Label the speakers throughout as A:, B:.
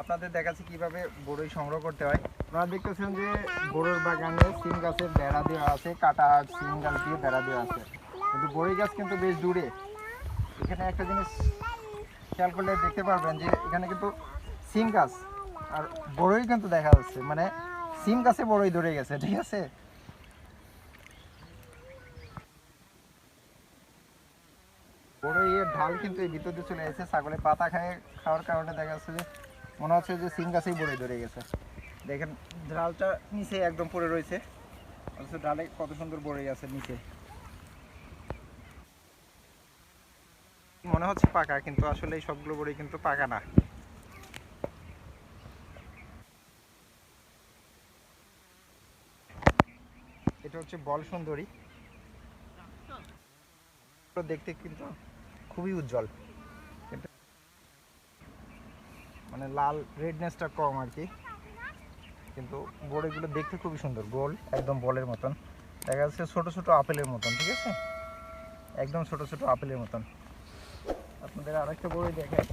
A: আপনাদের দেখাচ্ছি কীভাবে বড়ই সংগ্রহ করতে হয়। আপনারা দেখতেছেন যে বড়োর বাগানে সিম গাছের বেড়া দেওয়া আছে, কাটা, সিম গাছ দিয়ে বেড়া দেওয়া আছে। কিন্তু বড়ই গাছ কিন্তু বেশ দূরে। এখানে একটা জিনিস খেয়াল করলে দেখতে পারবেন যে এখানে কিন্তু সিম গাছ আর বড়ই কিন্তু দেখা যাচ্ছে। মানে সিম গাছে বড়ই ধরে গেছে, ঠিক আছে? বড়ই এর ঢাল কিন্তু এই ভিতর দিয়ে চলে গেছে ছাগলে পাতা খায়, খাওয়ার কারণে দেখা যাচ্ছে যে মনে হচ্ছে যে সিম গাছেই বড়ই ধরে গেছে। দেখেন ডালটা নিচে একদম পড়ে রয়েছে। অথচ ডালে কত সুন্দর বড়ই আছে নিচে। মনে হচ্ছে পাকা, কিন্তু আসলে এই সবগুলো বড়ি কিন্তু পাকা না। এটা হচ্ছে বল সুন্দরী। দেখতে কিন্তু খুবই উজ্জ্বল কিন্তু মানে লাল রেডনেসটা কম আর কি। কিন্তু বড়িগুলো দেখতে খুবই সুন্দর, গোল, একদম বলের মতন। দেখা যাচ্ছে ছোটো ছোটো আপেলের মতন, ঠিক আছে? একদম ছোট ছোট আপেলের মতন। আপনাদের আরেকটা বড়ি দেখেন।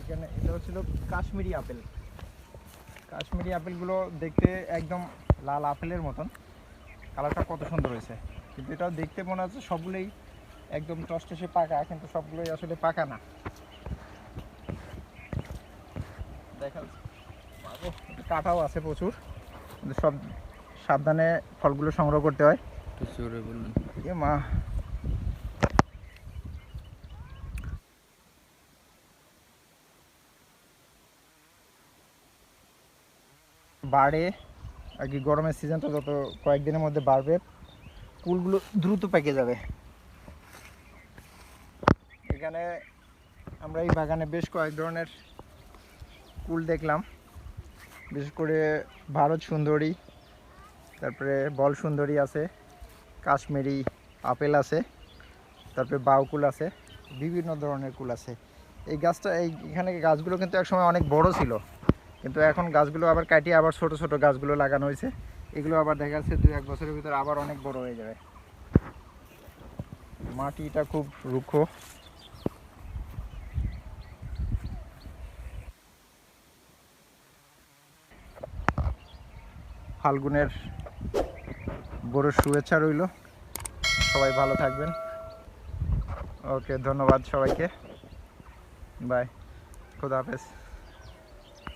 A: এখানে এটা হচ্ছিল কাশ্মীরি আপেল। কাশ্মীরি আপেলগুলো দেখতে একদম লাল আপেলের মতন। কালারটা কত সুন্দর হয়েছে। কিন্তু এটা দেখতে মনে হচ্ছে সবগুলোই একদম টসটসে পাকা, কিন্তু সবগুলোই আসলে পাকা না। দেখা কাঁটাও আছে প্রচুর। সব সাবধানে ফলগুলো সংগ্রহ করতে হয়। মা। বাড়ে আর কি গরমের সিজনটা যত কয়েকদিনের মধ্যে বাড়বে কুলগুলো দ্রুত পেকে যাবে। এখানে আমরা এই বাগানে বেশ কয়েক ধরনের কুল দেখলাম। বিশেষ করে ভারত সুন্দরী, তারপরে বল সুন্দরী আছে, কাশ্মীরি আপেল আছে, তারপরে বাউকুল আছে, বিভিন্ন ধরনের কুল আছে। এই গাছটা, এই এখানে গাছগুলো কিন্তু একসময় অনেক বড় ছিল। কিন্তু এখন গাছগুলো আবার কাটিয়ে আবার ছোট ছোট গাছগুলো লাগানো হয়েছে। এগুলো আবার দেখা যাচ্ছে দু এক বছরের ভিতরে আবার অনেক বড় হয়ে যাবে। মাটিটা খুব রুক্ষ। ফাল্গুনের বড় শুভেচ্ছা রইল। সবাই ভালো থাকবেন। ওকে ধন্যবাদ সবাইকে। বাই। খুদা হাফেজ।